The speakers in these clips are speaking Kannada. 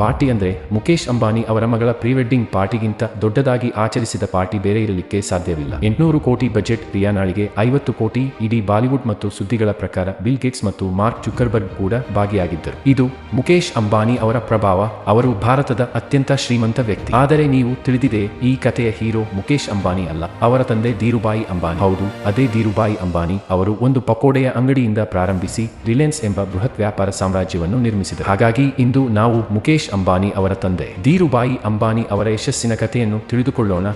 ಪಾರ್ಟಿ ಅಂದ್ರೆ ಮುಖೇಶ್ ಅಂಬಾನಿ ಅವರ ಮಗಳ ಪ್ರೀ ವೆಡ್ಡಿಂಗ್ ಪಾರ್ಟಿಗಿಂತ ದೊಡ್ಡದಾಗಿ ಆಚರಿಸಿದ ಪಾರ್ಟಿ ಬೇರೆ ಇರಲಿಕ್ಕೆ ಸಾಧ್ಯವಿಲ್ಲ. ಎಂಟುನೂರು ಕೋಟಿ ಬಜೆಟ್ ರಿಯಾನಾಳಿಗೆ ಐವತ್ತು ಕೋಟಿ ಇಡೀ ಬಾಲಿವುಡ್ ಮತ್ತು ಸುದ್ದಿಗಳ ಪ್ರಕಾರ ಬಿಲ್ ಗೇಟ್ಸ್ ಮತ್ತು ಮಾರ್ಕ್ ಜುಕರ್ಬರ್ಗ್ ಕೂಡ ಭಾಗಿಯಾಗಿದ್ದರು. ಇದು ಮುಖೇಶ್ ಅಂಬಾನಿ ಅವರ ಪ್ರಭಾವ, ಅವರು ಭಾರತದ ಅತ್ಯಂತ ಶ್ರೀಮಂತ ವ್ಯಕ್ತಿ. ಆದರೆ ನೀವು ತಿಳಿದಿದೆ ಈ ಕಥೆಯ ಹೀರೋ ಮುಖೇಶ್ ಅಂಬಾನಿ ಅಲ್ಲ, ಅವರ ತಂದೆ ಧೀರುಬಾಯಿ ಅಂಬಾನಿ. ಹೌದು, ಅದೇ ಧೀರುಬಾಯಿ ಅಂಬಾನಿ ಅವರು ಒಂದು ಪಕೋಡೆಯ ಅಂಗಡಿಯಿಂದ ಪ್ರಾರಂಭಿಸಿ ರಿಲಯನ್ಸ್ ಎಂಬ ಬೃಹತ್ ವ್ಯಾಪಾರ ಸಾಮ್ರಾಜ್ಯವನ್ನು ನಿರ್ಮಿಸಿದರು. ಹಾಗಾಗಿ ಇಂದು ನಾವು ಮುಖೇಶ್ ಅಂಬಾನಿ ಅವರ ತಂದೆ. ಧೀರುಬಾಯಿ ಅಂಬಾನಿ ಅವರ ಯಶಸ್ಸಿನ ಕಥೆಯನ್ನು ತಿಳಿದುಕೊಳ್ಳೋಣ.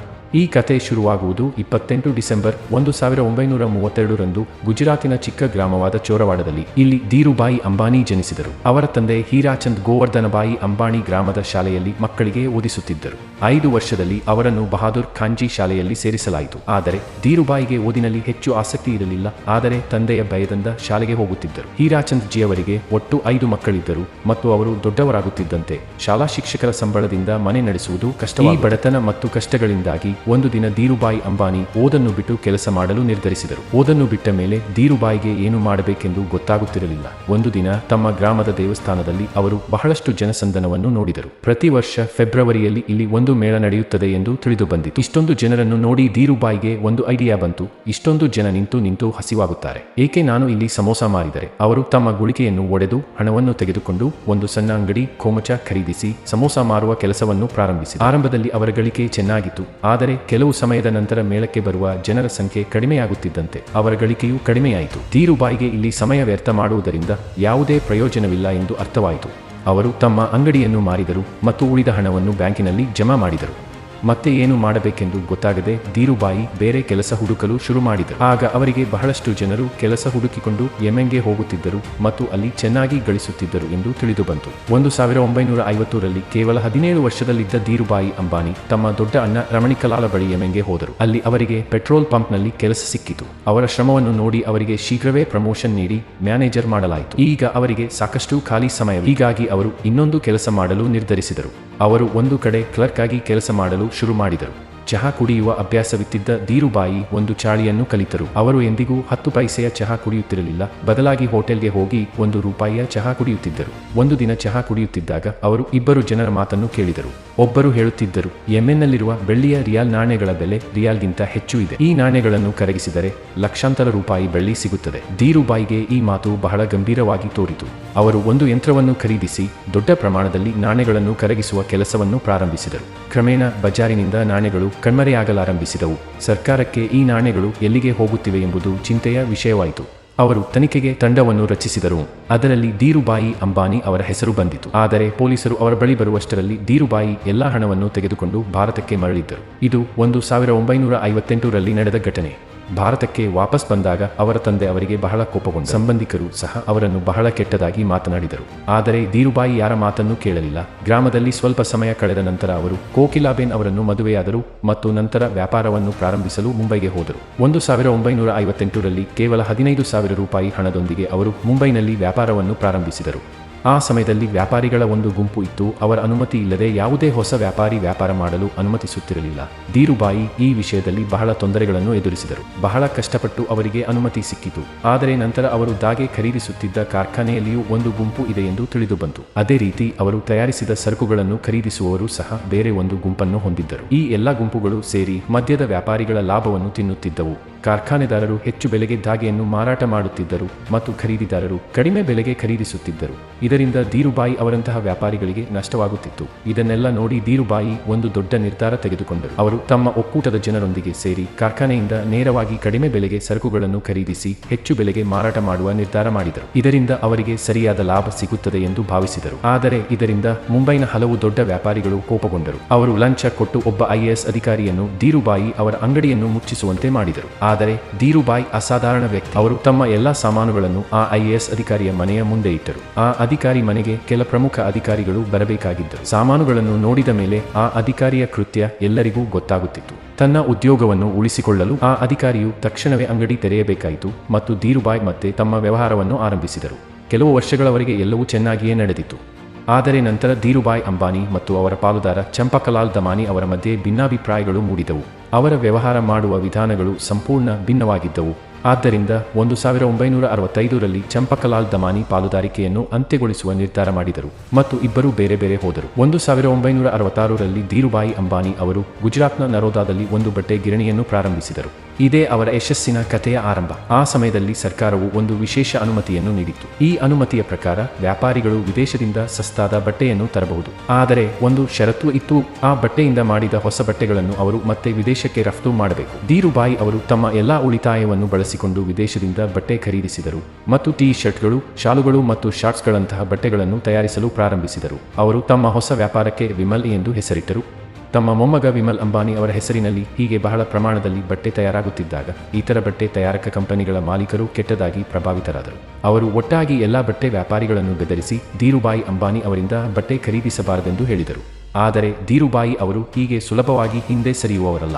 ಈ ಕಥೆ ಶುರುವಾಗುವುದು ಇಪ್ಪತ್ತೆಂಟು ಡಿಸೆಂಬರ್ ಒಂದು ಸಾವಿರ ಒಂಬೈನೂರ ಮೂವತ್ತೆರಡರಂದು ಗುಜರಾತಿನ ಚಿಕ್ಕ ಗ್ರಾಮವಾದ ಚೋರವಾಡದಲ್ಲಿ ಇಲ್ಲಿ ಧೀರುಬಾಯಿ ಅಂಬಾನಿ ಜನಿಸಿದರು. ಅವರ ತಂದೆ ಹೀರಾಚಂದ್ ಗೋವರ್ಧನಬಾಯಿ ಅಂಬಾನಿ ಗ್ರಾಮದ ಶಾಲೆಯಲ್ಲಿ ಮಕ್ಕಳಿಗೆ ಓದಿಸುತ್ತಿದ್ದರು. ಐದು ವರ್ಷದಲ್ಲಿ ಅವರನ್ನು ಬಹಾದೂರ್ ಖಾಂಜಿ ಶಾಲೆಯಲ್ಲಿ ಸೇರಿಸಲಾಯಿತು. ಆದರೆ ಧೀರುಬಾಯಿಗೆ ಓದಿನಲ್ಲಿ ಹೆಚ್ಚು ಆಸಕ್ತಿ ಇರಲಿಲ್ಲ. ಆದರೆ ತಂದೆಯ ಭಯದಿಂದ ಶಾಲೆಗೆ ಹೋಗುತ್ತಿದ್ದರು. ಹೀರಾಚಂದ್ ಜಿಯವರಿಗೆ ಒಟ್ಟು ಐದು ಮಕ್ಕಳಿದ್ದರು ಮತ್ತು ಅವರು ದೊಡ್ಡವರಾಗುತ್ತಿದ್ದಂತೆ ಶಾಲಾ ಶಿಕ್ಷಕರ ಸಂಬಳದಿಂದ ಮನೆ ನಡೆಸುವುದು ಕಷ್ಟ ಬಡತನ ಮತ್ತು ಕಷ್ಟಗಳಿಂದಾಗಿ ಒಂದು ದಿನ ಧೀರುಬಾಯಿ ಅಂಬಾನಿ ಓದನ್ನು ಬಿಟ್ಟು ಕೆಲಸ ಮಾಡಲು ನಿರ್ಧರಿಸಿದರು. ಓದನ್ನು ಬಿಟ್ಟ ಮೇಲೆ ಧೀರುಬಾಯಿಗೆ ಏನು ಮಾಡಬೇಕೆಂದು ಗೊತ್ತಾಗುತ್ತಿರಲಿಲ್ಲ. ಒಂದು ದಿನ ತಮ್ಮ ಗ್ರಾಮದ ದೇವಸ್ಥಾನದಲ್ಲಿ ಅವರು ಬಹಳಷ್ಟು ಜನಸಂದನವನ್ನು ನೋಡಿದರು. ಪ್ರತಿ ವರ್ಷ ಫೆಬ್ರವರಿಯಲ್ಲಿ ಇಲ್ಲಿ ಒಂದು ಮೇಳ ನಡೆಯುತ್ತದೆ ಎಂದು ತಿಳಿದು ಬಂದಿತು. ಇಷ್ಟೊಂದು ಜನರನ್ನು ನೋಡಿ ಧೀರುಬಾಯಿಗೆ ಒಂದು ಐಡಿಯಾ ಬಂತು. ಇಷ್ಟೊಂದು ಜನ ನಿಂತು ನಿಂತು ಹಸಿವಾಗುತ್ತಾರೆ. ಏಕೆ ನಾನು ಇಲ್ಲಿ ಸಮೋಸ ಮಾರಿದರೆ? ಅವರು ತಮ್ಮ ಗುಳಿಕೆಯನ್ನು ಒಡೆದು ಹಣವನ್ನು ತೆಗೆದುಕೊಂಡು ಒಂದು ಸಣ್ಣ ಅಂಗಡಿ, ಕೋಮಚ ಖರೀದಿಸಿ ಸಮೋಸ ಮಾರುವ ಕೆಲಸವನ್ನು ಪ್ರಾರಂಭಿಸಿ ಆರಂಭದಲ್ಲಿ ಅವರ ಗಳಿಕೆ ಚೆನ್ನಾಗಿತ್ತು. ಆದರೆ ಕೆಲವು ಸಮಯದ ನಂತರ ಮೇಳಕ್ಕೆ ಬರುವ ಜನರ ಸಂಖ್ಯೆ ಕಡಿಮೆಯಾಗುತ್ತಿದ್ದಂತೆ ಅವರ ಗಳಿಕೆಯೂ ಕಡಿಮೆಯಾಯಿತು. ಧೀರುಬಾಯಿಗೆ ಇಲ್ಲಿ ಸಮಯ ವ್ಯರ್ಥ ಮಾಡುವುದರಿಂದ ಯಾವುದೇ ಪ್ರಯೋಜನವಿಲ್ಲ ಎಂದು ಅರ್ಥವಾಯಿತು. ಅವರು ತಮ್ಮ ಅಂಗಡಿಯನ್ನು ಮಾರಿದರು ಮತ್ತು ಉಳಿದ ಹಣವನ್ನು ಬ್ಯಾಂಕಿನಲ್ಲಿ ಜಮಾ ಮಾಡಿದರು. ಮತ್ತೆ ಏನು ಮಾಡಬೇಕೆಂದು ಗೊತ್ತಾಗದೆ ಧೀರುಬಾಯಿ ಬೇರೆ ಕೆಲಸ ಹುಡುಕಲು ಶುರು ಮಾಡಿದರು. ಆಗ ಅವರಿಗೆ ಬಹಳಷ್ಟು ಜನರು ಕೆಲಸ ಹುಡುಕಿಕೊಂಡು ಯಮೆಂಗೆ ಹೋಗುತ್ತಿದ್ದರು ಮತ್ತು ಅಲ್ಲಿ ಚೆನ್ನಾಗಿ ಗಳಿಸುತ್ತಿದ್ದರು ಎಂದು ತಿಳಿದು ಬಂತು ಒಂದು ಸಾವಿರ ಒಂಬೈನೂರ ಐವತ್ತರಲ್ಲಿ ಕೇವಲ ಹದಿನೇಳು ವರ್ಷದಲ್ಲಿದ್ದ ಧೀರುಬಾಯಿ ಅಂಬಾನಿ ತಮ್ಮ ದೊಡ್ಡ ಅಣ್ಣ ರಮಣಿಕಲಾಲ ಬಳಿ ಯಮೆಂಗೆ ಹೋದರು. ಅಲ್ಲಿ ಅವರಿಗೆ ಪೆಟ್ರೋಲ್ ಪಂಪ್ನಲ್ಲಿ ಕೆಲಸ ಸಿಕ್ಕಿತು. ಅವರ ಶ್ರಮವನ್ನು ನೋಡಿ ಅವರಿಗೆ ಶೀಘ್ರವೇ ಪ್ರಮೋಷನ್ ನೀಡಿ ಮ್ಯಾನೇಜರ್ ಮಾಡಲಾಯಿತು. ಈಗ ಅವರಿಗೆ ಸಾಕಷ್ಟು ಖಾಲಿ ಸಮಯ ಹೀಗಾಗಿ ಅವರು ಇನ್ನೊಂದು ಕೆಲಸ ಮಾಡಲು ನಿರ್ಧರಿಸಿದರು. ಅವರು ಒಂದು ಕಡೆ ಕ್ಲರ್ಕ್ ಆಗಿ ಕೆಲಸ ಮಾಡಲು ಶುರು ಮಾಡಿದರು. ಚಹಾ ಕುಡಿಯುವ ಅಭ್ಯಾಸವಿತ್ತಿದ್ದ ಧೀರುಬಾಯಿ ಒಂದು ಚಾಳಿಯನ್ನು ಕಲಿತರು. ಅವರು ಎಂದಿಗೂ ಹತ್ತು ಪೈಸೆಯ ಚಹಾ ಕುಡಿಯುತ್ತಿರಲಿಲ್ಲ. ಬದಲಾಗಿ ಹೋಟೆಲ್ಗೆ ಹೋಗಿ ಒಂದು ರೂಪಾಯಿಯ ಚಹಾ ಕುಡಿಯುತ್ತಿದ್ದರು. ಒಂದು ದಿನ ಚಹಾ ಕುಡಿಯುತ್ತಿದ್ದಾಗ ಅವರು ಇಬ್ಬರು ಜನರ ಮಾತನ್ನು ಕೇಳಿದರು. ಒಬ್ಬರು ಹೇಳುತ್ತಿದ್ದರು ಯೆಮೆನ್ನಲ್ಲಿರುವ ಬೆಳ್ಳಿಯ ರಿಯಾಲ್ ನಾಣ್ಯಗಳ ಬೆಲೆ ರಿಯಾಲ್ಗಿಂತ ಹೆಚ್ಚು ಇದೆ. ಈ ನಾಣ್ಯಗಳನ್ನು ಕರಗಿಸಿದರೆ ಲಕ್ಷಾಂತರ ರೂಪಾಯಿ ಬೆಳ್ಳಿ ಸಿಗುತ್ತದೆ. ಧೀರುಬಾಯಿಗೆ ಈ ಮಾತು ಬಹಳ ಗಂಭೀರವಾಗಿ ತೋರಿತು. ಅವರು ಒಂದು ಯಂತ್ರವನ್ನು ಖರೀದಿಸಿ ದೊಡ್ಡ ಪ್ರಮಾಣದಲ್ಲಿ ನಾಣ್ಯಗಳನ್ನು ಕರಗಿಸುವ ಕೆಲಸವನ್ನು ಪ್ರಾರಂಭಿಸಿದರು. ಕ್ರಮೇಣ ಬಜಾರಿನಿಂದ ನಾಣ್ಯಗಳು ಕಣ್ಮರೆಯಾಗಲಾರಂಭಿಸಿದವು. ಸರ್ಕಾರಕ್ಕೆ ಈ ನಾಣ್ಯಗಳು ಎಲ್ಲಿಗೆ ಹೋಗುತ್ತಿವೆ ಎಂಬುದು ಚಿಂತೆಯ ವಿಷಯವಾಯಿತು. ಅವರು ತನಿಖೆಗೆ ತಂಡವನ್ನು ರಚಿಸಿದರು. ಅದರಲ್ಲಿ ಧೀರುಬಾಯಿ ಅಂಬಾನಿ ಅವರ ಹೆಸರು ಬಂದಿತು. ಆದರೆ ಪೊಲೀಸರು ಅವರ ಬಳಿ ಬರುವಷ್ಟರಲ್ಲಿ ಧೀರುಬಾಯಿ ಎಲ್ಲಾ ಹಣವನ್ನು ತೆಗೆದುಕೊಂಡು ಭಾರತಕ್ಕೆ ಮರಳಿದ್ದರು. ಇದು ಒಂದು ಸಾವಿರ ಒಂಬೈನೂರ ಐವತ್ತೆಂಟರಲ್ಲಿ ನಡೆದ ಘಟನೆ. ಭಾರತಕ್ಕೆ ವಾಪಸ್ ಬಂದಾಗ ಅವರ ತಂದೆ ಅವರಿಗೆ ಬಹಳ ಕೋಪಗೊಂಡ ಸಂಬಂಧಿಕರು ಸಹ ಅವರನ್ನು ಬಹಳ ಕೆಟ್ಟದಾಗಿ ಮಾತನಾಡಿದರು. ಆದರೆ ಧೀರುಬಾಯಿ ಯಾರ ಮಾತನ್ನು ಕೇಳಲಿಲ್ಲ. ಗ್ರಾಮದಲ್ಲಿ ಸ್ವಲ್ಪ ಸಮಯ ಕಳೆದ ನಂತರ ಅವರು ಕೋಕಿಲಾಬೆನ್ ಅವರನ್ನು ಮದುವೆಯಾದರು ಮತ್ತು ನಂತರ ವ್ಯಾಪಾರವನ್ನು ಪ್ರಾರಂಭಿಸಲು ಮುಂಬೈಗೆ ಹೋದರು. ಒಂದು ಸಾವಿರ ಒಂಬೈನೂರ ಐವತ್ತೆಂಟರಲ್ಲಿ ಕೇವಲ ಹದಿನೈದು ಸಾವಿರ ರೂಪಾಯಿ ಹಣದೊಂದಿಗೆ ಅವರು ಮುಂಬೈನಲ್ಲಿ ವ್ಯಾಪಾರವನ್ನು ಪ್ರಾರಂಭಿಸಿದರು. ಆ ಸಮಯದಲ್ಲಿ ವ್ಯಾಪಾರಿಗಳ ಒಂದು ಗುಂಪು ಇತ್ತು. ಅವರ ಅನುಮತಿ ಇಲ್ಲದೆ ಯಾವುದೇ ಹೊಸ ವ್ಯಾಪಾರಿ ವ್ಯಾಪಾರ ಮಾಡಲು ಅನುಮತಿಸುತ್ತಿರಲಿಲ್ಲ. ಧೀರುಬಾಯಿ ಈ ವಿಷಯದಲ್ಲಿ ಬಹಳ ತೊಂದರೆಗಳನ್ನು ಎದುರಿಸಿದರು. ಬಹಳ ಕಷ್ಟಪಟ್ಟು ಅವರಿಗೆ ಅನುಮತಿ ಸಿಕ್ಕಿತು. ಆದರೆ ನಂತರ ಅವರು ದಾಗೆ ಖರೀದಿಸುತ್ತಿದ್ದ ಕಾರ್ಖಾನೆಯಲ್ಲಿಯೂ ಒಂದು ಗುಂಪು ಇದೆ ಎಂದು ತಿಳಿದು ಬಂತು ಅದೇ ರೀತಿ ಅವರು ತಯಾರಿಸಿದ ಸರಕುಗಳನ್ನು ಖರೀದಿಸುವವರು ಸಹ ಬೇರೆ ಒಂದು ಗುಂಪನ್ನು ಹೊಂದಿದ್ದರು. ಈ ಎಲ್ಲ ಗುಂಪುಗಳು ಸೇರಿ ಮದ್ಯದ ವ್ಯಾಪಾರಿಗಳ ಲಾಭವನ್ನು ತಿನ್ನುತ್ತಿದ್ದವು. ಕಾರ್ಖಾನೆದಾರರು ಹೆಚ್ಚು ಬೆಲೆಗೆ ಧಾಗೆಯನ್ನು ಮಾರಾಟ ಮಾಡುತ್ತಿದ್ದರು ಮತ್ತು ಖರೀದಿದಾರರು ಕಡಿಮೆ ಬೆಲೆಗೆ ಖರೀದಿಸುತ್ತಿದ್ದರು. ಇದರಿಂದ ಧೀರುಬಾಯಿ ಅವರಂತಹ ವ್ಯಾಪಾರಿಗಳಿಗೆ ನಷ್ಟವಾಗುತ್ತಿತ್ತು. ಇದನ್ನೆಲ್ಲ ನೋಡಿ ಧೀರುಬಾಯಿ ಒಂದು ದೊಡ್ಡ ನಿರ್ಧಾರ ತೆಗೆದುಕೊಂಡರು. ಅವರು ತಮ್ಮ ಒಕ್ಕೂಟದ ಜನರೊಂದಿಗೆ ಸೇರಿ ಕಾರ್ಖಾನೆಯಿಂದ ನೇರವಾಗಿ ಕಡಿಮೆ ಬೆಲೆಗೆ ಸರಕುಗಳನ್ನು ಖರೀದಿಸಿ ಹೆಚ್ಚು ಬೆಲೆಗೆ ಮಾರಾಟ ಮಾಡುವ ನಿರ್ಧಾರ ಮಾಡಿದರು. ಇದರಿಂದ ಅವರಿಗೆ ಸರಿಯಾದ ಲಾಭ ಸಿಗುತ್ತದೆ ಎಂದು ಭಾವಿಸಿದರು. ಆದರೆ ಇದರಿಂದ ಮುಂಬೈನ ಹಲವು ದೊಡ್ಡ ವ್ಯಾಪಾರಿಗಳು ಕೋಪಗೊಂಡರು. ಅವರು ಲಂಚ ಕೊಟ್ಟು ಒಬ್ಬ ಐಎಎಸ್ ಅಧಿಕಾರಿಯನ್ನು ಧೀರುಬಾಯಿ ಅವರ ಅಂಗಡಿಯನ್ನು ಮುಚ್ಚಿಸುವಂತೆ ಮಾಡಿದರು. ಆದರೆ ಧೀರುಬಾಯಿ ಅಸಾಧಾರಣ ವ್ಯಕ್ತಿ. ಅವರು ತಮ್ಮ ಎಲ್ಲಾ ಸಾಮಾನುಗಳನ್ನು ಆ ಐಎಎಸ್ ಅಧಿಕಾರಿಯ ಮನೆಯ ಮುಂದೆ ಇಟ್ಟರು. ಆ ಅಧಿಕಾರಿ ಮನೆಗೆ ಕೆಲ ಪ್ರಮುಖ ಅಧಿಕಾರಿಗಳು ಬರಬೇಕಾಗಿದ್ದರು. ಸಾಮಾನುಗಳನ್ನು ನೋಡಿದ ಮೇಲೆ ಆ ಅಧಿಕಾರಿಯ ಕೃತ್ಯ ಎಲ್ಲರಿಗೂ ಗೊತ್ತಾಗುತ್ತಿತ್ತು. ತನ್ನ ಉದ್ಯೋಗವನ್ನು ಉಳಿಸಿಕೊಳ್ಳಲು ಆ ಅಧಿಕಾರಿಯು ತಕ್ಷಣವೇ ಅಂಗಡಿ ತೆರೆಯಬೇಕಾಯಿತು ಮತ್ತು ಧೀರುಬಾಯ್ ಮತ್ತೆ ತಮ್ಮ ವ್ಯವಹಾರವನ್ನು ಆರಂಭಿಸಿದರು. ಕೆಲವು ವರ್ಷಗಳವರೆಗೆ ಎಲ್ಲವೂ ಚೆನ್ನಾಗಿಯೇ ನಡೆದಿತ್ತು. ಆದರೆ ನಂತರ ಧೀರುಬಾಯ್ ಅಂಬಾನಿ ಮತ್ತು ಅವರ ಪಾಲುದಾರ ಚಂಪಕಲಾಲ್ ದಮಾನಿ ಅವರ ಮಧ್ಯೆ ಭಿನ್ನಾಭಿಪ್ರಾಯಗಳು ಮೂಡಿದವು. ಅವರ ವ್ಯವಹಾರ ಮಾಡುವ ವಿಧಾನಗಳು ಸಂಪೂರ್ಣ ಭಿನ್ನವಾಗಿದ್ದವು. ಆದ್ದರಿಂದ ಒಂದು ಸಾವಿರ ಒಂಬೈನೂರ ಅರವತ್ತೈದರಲ್ಲಿ ಚಂಪಕಲಾಲ್ ದಮಾನಿ ಪಾಲುದಾರಿಕೆಯನ್ನು ಅಂತ್ಯಗೊಳಿಸುವ ನಿರ್ಧಾರ ಮಾಡಿದರು ಮತ್ತು ಇಬ್ಬರೂ ಬೇರೆ ಬೇರೆ ಹೋದರು. ಒಂದು ಸಾವಿರ ಒಂಬೈನೂರ ಅರವತ್ತಾರರಲ್ಲಿ ಧೀರುಭಾಯಿ ಅಂಬಾನಿ ಅವರು ಗುಜರಾತ್ನ ನರೋದಾದಲ್ಲಿ ಒಂದು ಬಟ್ಟೆ ಗಿರಣಿಯನ್ನು ಪ್ರಾರಂಭಿಸಿದರು. ಇದೇ ಅವರ ಯಶಸ್ಸಿನ ಕಥೆಯ ಆರಂಭ. ಆ ಸಮಯದಲ್ಲಿ ಸರ್ಕಾರವು ಒಂದು ವಿಶೇಷ ಅನುಮತಿಯನ್ನು ನೀಡಿತು ಈ ಅನುಮತಿಯ ಪ್ರಕಾರ ವ್ಯಾಪಾರಿಗಳು ವಿದೇಶದಿಂದ ಸಸ್ತಾದ ಬಟ್ಟೆಯನ್ನು ತರಬಹುದು. ಆದರೆ ಒಂದು ಷರತ್ತು ಇತ್ತು, ಆ ಬಟ್ಟೆಯಿಂದ ಮಾಡಿದ ಹೊಸ ಬಟ್ಟೆಗಳನ್ನು ಅವರು ಮತ್ತೆ ವಿದೇಶಕ್ಕೆ ರಫ್ತು ಮಾಡಬೇಕು. ಧೀರುಬಾಯಿ ಅವರು ತಮ್ಮ ಎಲ್ಲಾ ಉಳಿತಾಯವನ್ನು ಬಳಸಿಕೊಂಡು ವಿದೇಶದಿಂದ ಬಟ್ಟೆ ಖರೀದಿಸಿದರು ಮತ್ತು ಟೀ ಶರ್ಟ್ಗಳು ಶಾಲುಗಳು ಮತ್ತು ಶಾರ್ಟ್ಸ್ಗಳಂತಹ ಬಟ್ಟೆಗಳನ್ನು ತಯಾರಿಸಲು ಪ್ರಾರಂಭಿಸಿದರು. ಅವರು ತಮ್ಮ ಹೊಸ ವ್ಯಾಪಾರಕ್ಕೆ ವಿಮಲ್ ಎಂದು ಹೆಸರಿಟ್ಟರು. ತಮ್ಮ ಮೊಮ್ಮಗ ವಿಮಲ್ ಅಂಬಾನಿ ಅವರ ಹೆಸರಿನಲ್ಲಿ ಹೀಗೆ ಬಹಳ ಪ್ರಮಾಣದಲ್ಲಿ ಬಟ್ಟೆ ತಯಾರಾಗುತ್ತಿದ್ದಾಗ, ಇತರ ಬಟ್ಟೆ ತಯಾರಕ ಕಂಪನಿಗಳ ಮಾಲೀಕರು ಕೆಟ್ಟದಾಗಿ ಪ್ರಭಾವಿತರಾದರು. ಅವರು ಒಟ್ಟಾಗಿ ಎಲ್ಲಾ ಬಟ್ಟೆ ವ್ಯಾಪಾರಿಗಳನ್ನು ಬೆದರಿಸಿ, ಧೀರುಬಾಯಿ ಅಂಬಾನಿ ಅವರಿಂದ ಬಟ್ಟೆ ಖರೀದಿಸಬಾರದೆಂದು ಹೇಳಿದರು. ಆದರೆ ಧೀರುಬಾಯಿ ಅವರು ಹೀಗೆ ಸುಲಭವಾಗಿ ಹಿಂದೆ ಸರಿಯುವವರಲ್ಲ.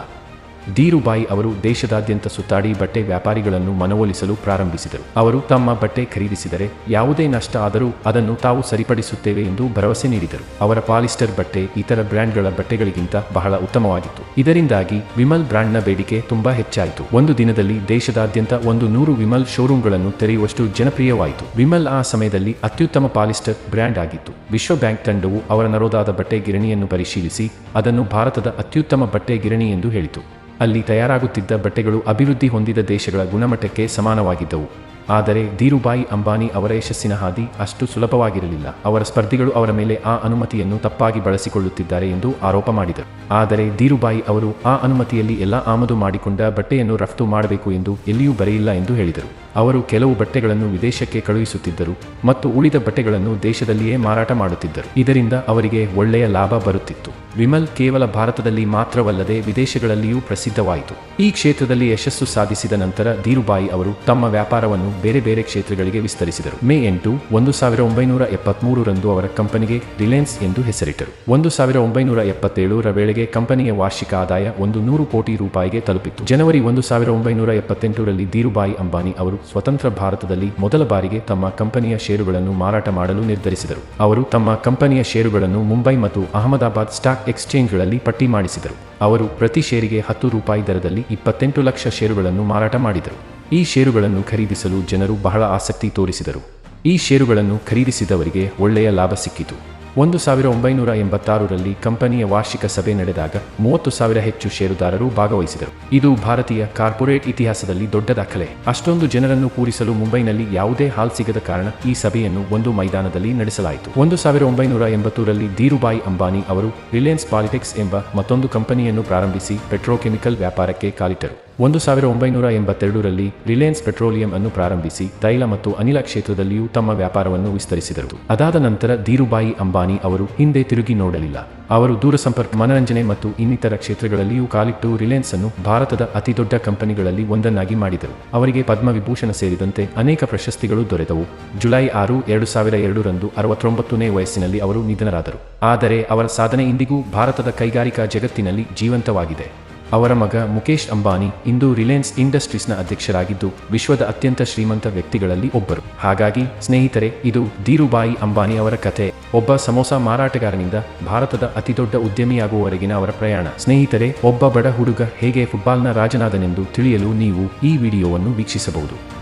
ಧೀರುಬಾಯಿ ಅವರು ದೇಶದಾದ್ಯಂತ ಸುತ್ತಾಡಿ ಬಟ್ಟೆ ವ್ಯಾಪಾರಿಗಳನ್ನು ಮನವೊಲಿಸಲು ಪ್ರಾರಂಭಿಸಿದರು. ಅವರು ತಮ್ಮ ಬಟ್ಟೆ ಖರೀದಿಸಿದರೆ ಯಾವುದೇ ನಷ್ಟ ಆದರೂ ಅದನ್ನು ತಾವು ಸರಿಪಡಿಸುತ್ತೇವೆ ಎಂದು ಭರವಸೆ ನೀಡಿದರು. ಅವರ ಪಾಲಿಸ್ಟರ್ ಬಟ್ಟೆ ಇತರ ಬ್ರ್ಯಾಂಡ್ಗಳ ಬಟ್ಟೆಗಳಿಗಿಂತ ಬಹಳ ಉತ್ತಮವಾಗಿತ್ತು. ಇದರಿಂದಾಗಿ ವಿಮಲ್ ಬ್ರ್ಯಾಂಡ್ನ ಬೇಡಿಕೆ ತುಂಬಾ ಹೆಚ್ಚಾಯಿತು. ಒಂದು ದಿನದಲ್ಲಿ ದೇಶದಾದ್ಯಂತ ಒಂದು ನೂರು ವಿಮಲ್ ಶೋರೂಂಗಳನ್ನು ತೆರೆಯುವಷ್ಟು ಜನಪ್ರಿಯವಾಯಿತು. ವಿಮಲ್ ಆ ಸಮಯದಲ್ಲಿ ಅತ್ಯುತ್ತಮ ಪಾಲಿಸ್ಟರ್ ಬ್ರ್ಯಾಂಡ್ ಆಗಿತ್ತು. ವಿಶ್ವ ಬ್ಯಾಂಕ್ ತಂಡವು ಅವರ ನರೋದಾದ ಬಟ್ಟೆ ಗಿರಣಿಯನ್ನು ಪರಿಶೀಲಿಸಿ, ಅದನ್ನು ಭಾರತದ ಅತ್ಯುತ್ತಮ ಬಟ್ಟೆ ಗಿರಣಿ ಎಂದು ಹೇಳಿತು. ಅಲ್ಲಿ ತಯಾರಾಗುತ್ತಿದ್ದ ಬಟ್ಟೆಗಳು ಅಭಿವೃದ್ಧಿ ಹೊಂದಿದ ದೇಶಗಳ ಗುಣಮಟ್ಟಕ್ಕೆ ಸಮಾನವಾಗಿದ್ದವು. ಆದರೆ ಧೀರುಬಾಯಿ ಅಂಬಾನಿ ಅವರ ಯಶಸ್ಸಿನ ಹಾದಿ ಅಷ್ಟು ಸುಲಭವಾಗಿರಲಿಲ್ಲ. ಅವರ ಸ್ಪರ್ಧಿಗಳು ಅವರ ಮೇಲೆ ಆ ಅನುಮತಿಯನ್ನು ತಪ್ಪಾಗಿ ಬಳಸಿಕೊಳ್ಳುತ್ತಿದ್ದಾರೆ ಎಂದು ಆರೋಪ ಮಾಡಿದರು. ಆದರೆ ಧೀರುಬಾಯಿ ಅವರು ಆ ಅನುಮತಿಯಲ್ಲಿ ಎಲ್ಲ ಆಮದು ಮಾಡಿಕೊಂಡ ಬಟ್ಟೆಯನ್ನು ರಫ್ತು ಮಾಡಬೇಕು ಎಂದು ಎಲ್ಲಿಯೂ ಬರೆಯಿಲ್ಲ ಎಂದು ಹೇಳಿದರು. ಅವರು ಕೆಲವು ಬಟ್ಟೆಗಳನ್ನು ವಿದೇಶಕ್ಕೆ ಕಳುಹಿಸುತ್ತಿದ್ದರು ಮತ್ತು ಉಳಿದ ಬಟ್ಟೆಗಳನ್ನು ದೇಶದಲ್ಲಿಯೇ ಮಾರಾಟ ಮಾಡುತ್ತಿದ್ದರು. ಇದರಿಂದ ಅವರಿಗೆ ಒಳ್ಳೆಯ ಲಾಭ ಬರುತ್ತಿತ್ತು. ವಿಮಲ್ ಕೇವಲ ಭಾರತದಲ್ಲಿ ಮಾತ್ರವಲ್ಲದೆ ವಿದೇಶಗಳಲ್ಲಿಯೂ ಪ್ರಸಿದ್ಧವಾಯಿತು. ಈ ಕ್ಷೇತ್ರದಲ್ಲಿ ಯಶಸ್ಸು ಸಾಧಿಸಿದ ನಂತರ ಧೀರುಬಾಯಿ ಅವರು ತಮ್ಮ ವ್ಯಾಪಾರವನ್ನು ಬೇರೆ ಬೇರೆ ಕ್ಷೇತ್ರಗಳಿಗೆ ವಿಸ್ತರಿಸಿದರು. ಮೇ ಎಂಟು, ಒಂದು ಸಾವಿರ ಒಂಬೈನೂರ ಎಪ್ಪತ್ಮೂರರಂದು ಅವರ ಕಂಪನಿಗೆ ರಿಲಯನ್ಸ್ ಎಂದು ಹೆಸರಿಟ್ಟರು. ಒಂದು ಸಾವಿರ ಒಂಬೈನೂರ ಎಪ್ಪತ್ತೇಳರ ವೇಳೆಗೆ ಕಂಪನಿಯ ವಾರ್ಷಿಕ ಆದಾಯ ಒಂದು ನೂರು ಕೋಟಿ ರೂಪಾಯಿಗೆ ತಲುಪಿತ್ತು. ಜನವರಿ ಒಂದು ಸಾವಿರ ಒಂಬೈನೂರ ಎಪ್ಪತ್ತೆಂಟರಲ್ಲಿ ಧೀರುಭಾಯಿ ಅಂಬಾನಿ ಅವರು ಸ್ವತಂತ್ರ ಭಾರತದಲ್ಲಿ ಮೊದಲ ಬಾರಿಗೆ ತಮ್ಮ ಕಂಪನಿಯ ಷೇರುಗಳನ್ನು ಮಾರಾಟ ಮಾಡಲು ನಿರ್ಧರಿಸಿದರು. ಅವರು ತಮ್ಮ ಕಂಪನಿಯ ಷೇರುಗಳನ್ನು ಮುಂಬೈ ಮತ್ತು ಅಹಮದಾಬಾದ್ ಸ್ಟಾಕ್ ಎಕ್ಸ್ಚೇಂಜ್ಗಳಲ್ಲಿ ಪಟ್ಟಿ ಮಾಡಿಸಿದರು. ಅವರು ಪ್ರತಿ ಷೇರಿಗೆ ಹತ್ತು ರೂಪಾಯಿ ದರದಲ್ಲಿ ಇಪ್ಪತ್ತೆಂಟು ಲಕ್ಷ ಷೇರುಗಳನ್ನು ಮಾರಾಟ ಮಾಡಿದರು. ಈ ಷೇರುಗಳನ್ನು ಖರೀದಿಸಲು ಜನರು ಬಹಳ ಆಸಕ್ತಿ ತೋರಿಸಿದರು. ಈ ಷೇರುಗಳನ್ನು ಖರೀದಿಸಿದವರಿಗೆ ಒಳ್ಳೆಯ ಲಾಭ ಸಿಕ್ಕಿತು. ಒಂದು ಸಾವಿರ ಒಂಬೈನೂರ ಎಂಬತ್ತಾರರಲ್ಲಿ ಕಂಪನಿಯ ವಾರ್ಷಿಕ ಸಭೆ ನಡೆದಾಗ ಮೂವತ್ತು ಸಾವಿರ ಹೆಚ್ಚು ಷೇರುದಾರರು ಭಾಗವಹಿಸಿದರು. ಇದು ಭಾರತೀಯ ಕಾರ್ಪೊರೇಟ್ ಇತಿಹಾಸದಲ್ಲಿ ದೊಡ್ಡ ದಾಖಲೆ. ಅಷ್ಟೊಂದು ಜನರನ್ನು ಕೂರಿಸಲು ಮುಂಬೈನಲ್ಲಿ ಯಾವುದೇ ಹಾಲ್ ಸಿಗದ ಕಾರಣ ಈ ಸಭೆಯನ್ನು ಒಂದು ಮೈದಾನದಲ್ಲಿ ನಡೆಸಲಾಯಿತು. ಒಂದು ಸಾವಿರ ಒಂಬೈನೂರ ಎಂಬತ್ತೂರಲ್ಲಿ ಧೀರುಬಾಯಿ ಅಂಬಾನಿ ಅವರು ರಿಲಯನ್ಸ್ ಪಾಲಿಟಿಕ್ಸ್ ಎಂಬ ಮತ್ತೊಂದು ಕಂಪನಿಯನ್ನು ಪ್ರಾರಂಭಿಸಿ ಪೆಟ್ರೋಕೆಮಿಕಲ್ ವ್ಯಾಪಾರಕ್ಕೆ ಕಾಲಿಟ್ಟರು. ಒಂದು ಸಾವಿರ ಒಂಬೈನೂರ ಎಂಬತ್ತೆರಡರಲ್ಲಿ ರಿಲಯನ್ಸ್ ಪೆಟ್ರೋಲಿಯಂ ಅನ್ನು ಪ್ರಾರಂಭಿಸಿ ತೈಲ ಮತ್ತು ಅನಿಲ ಕ್ಷೇತ್ರದಲ್ಲಿಯೂ ತಮ್ಮ ವ್ಯಾಪಾರವನ್ನು ವಿಸ್ತರಿಸಿದರು. ಅದಾದ ನಂತರ ಧೀರುಬಾಯಿ ಅಂಬಾನಿ ಅವರು ಹಿಂದೆ ತಿರುಗಿ ನೋಡಲಿಲ್ಲ. ಅವರು ದೂರಸಂಪರ್ಕ, ಮನರಂಜನೆ ಮತ್ತು ಇನ್ನಿತರ ಕ್ಷೇತ್ರಗಳಲ್ಲಿಯೂ ಕಾಲಿಟ್ಟು ರಿಲಯನ್ಸ್ ಅನ್ನು ಭಾರತದ ಅತಿದೊಡ್ಡ ಕಂಪನಿಗಳಲ್ಲಿ ಒಂದನ್ನಾಗಿ ಮಾಡಿದರು. ಅವರಿಗೆ ಪದ್ಮವಿಭೂಷಣ ಸೇರಿದಂತೆ ಅನೇಕ ಪ್ರಶಸ್ತಿಗಳು ದೊರೆತವು. ಜುಲೈ ಆರು ಎರಡು ಸಾವಿರ ಎರಡರಂದು ಅರವತ್ತೊಂಬತ್ತನೇ ವಯಸ್ಸಿನಲ್ಲಿ ಅವರು ನಿಧನರಾದರು. ಆದರೆ ಅವರ ಸಾಧನೆ ಇಂದಿಗೂ ಭಾರತದ ಕೈಗಾರಿಕಾ ಜಗತ್ತಿನಲ್ಲಿ ಜೀವಂತವಾಗಿದೆ. ಅವರ ಮಗ ಮುಕೇಶ್ ಅಂಬಾನಿ ಇಂದು ರಿಲಯನ್ಸ್ ಇಂಡಸ್ಟ್ರೀಸ್ನ ಅಧ್ಯಕ್ಷರಾಗಿದ್ದು ವಿಶ್ವದ ಅತ್ಯಂತ ಶ್ರೀಮಂತ ವ್ಯಕ್ತಿಗಳಲ್ಲಿ ಒಬ್ಬರು. ಹಾಗಾಗಿ, ಸ್ನೇಹಿತರೆ, ಇದು ಧೀರುಬಾಯಿ ಅಂಬಾನಿ ಅವರ ಕಥೆ. ಒಬ್ಬ ಸಮೋಸ ಮಾರಾಟಗಾರನಿಂದ ಭಾರತದ ಅತಿದೊಡ್ಡ ಉದ್ಯಮಿಯಾಗುವವರೆಗಿನ ಅವರ ಪ್ರಯಾಣ. ಸ್ನೇಹಿತರೆ, ಒಬ್ಬ ಬಡ ಹುಡುಗ ಹೇಗೆ ಫುಟ್ಬಾಲ್ನ ರಾಜನಾದನೆಂದು ತಿಳಿಯಲು ನೀವು ಈ ವಿಡಿಯೋವನ್ನು ವೀಕ್ಷಿಸಬಹುದು.